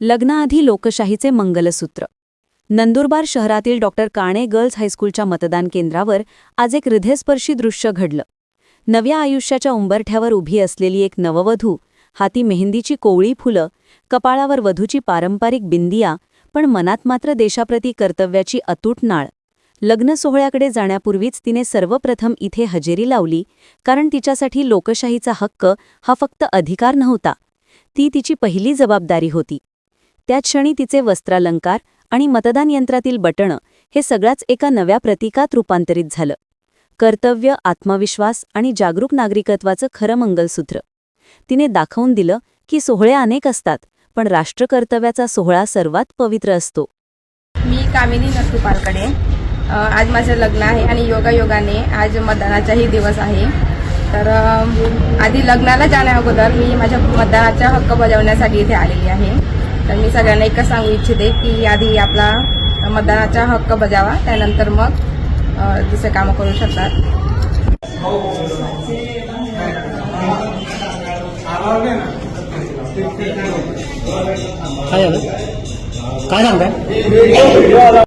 लग्नाआधी लोकशाहीचे मंगलसूत्र. नंदुरबार शहरातील doctor Kane girls हायस्कूलच्या मतदान केंद्रावर आज एक हृदयस्पर्शी दृश्य घडलं. नव्या आयुष्याच्या उंबरठ्यावर उभी असलेली एक नववधू हाती मेहंदीची कोवळी फुलं कपाळावर वधूची पारंपरिक बिंदिया पण मनात मात्र देशाप्रती कर्तव्याची अतूट नाळ. लग्न सोहळ्याकडे जाण्यापूर्वीच तिने सर्वप्रथम इथे हजेरी लावली कारण तिच्यासाठी लोकशाहीचा हक्क हा फक्त अधिकार नव्हता. ती तिची पहिली जबाबदारी होती. त्याच क्षणी तिचे वस्त्रालंकार आणि मतदान यंत्रातील बटणं हे सगळ्याच एका नव्या प्रतीकात रूपांतरित झालं. कर्तव्य आत्मविश्वास आणि जागरूक नागरिकत्वाचं खरं मंगलसूत्र. तिने दाखवून दिलं की सोहळे अनेक असतात पण राष्ट्रकर्तव्याचा सोहळा सर्वात पवित्र असतो. मी कामिनी नट्टू पालकडे. आज माझं लग्न आहे आणि योगायोगाने आज मतदानाचाही दिवस आहे. तर आधी लग्नाला जाण्या अगोदर मी माझ्या मतदानाचा हक्क बजावण्यासाठी इथे आलेली आहे. तर मी सगळ्यांना एकच सांगू इच्छिते की आधी आपला मतदानाचा हक्क बजावा त्यानंतर मग दुसरे कामं करू शकतात. काय झालं? काय सांगताय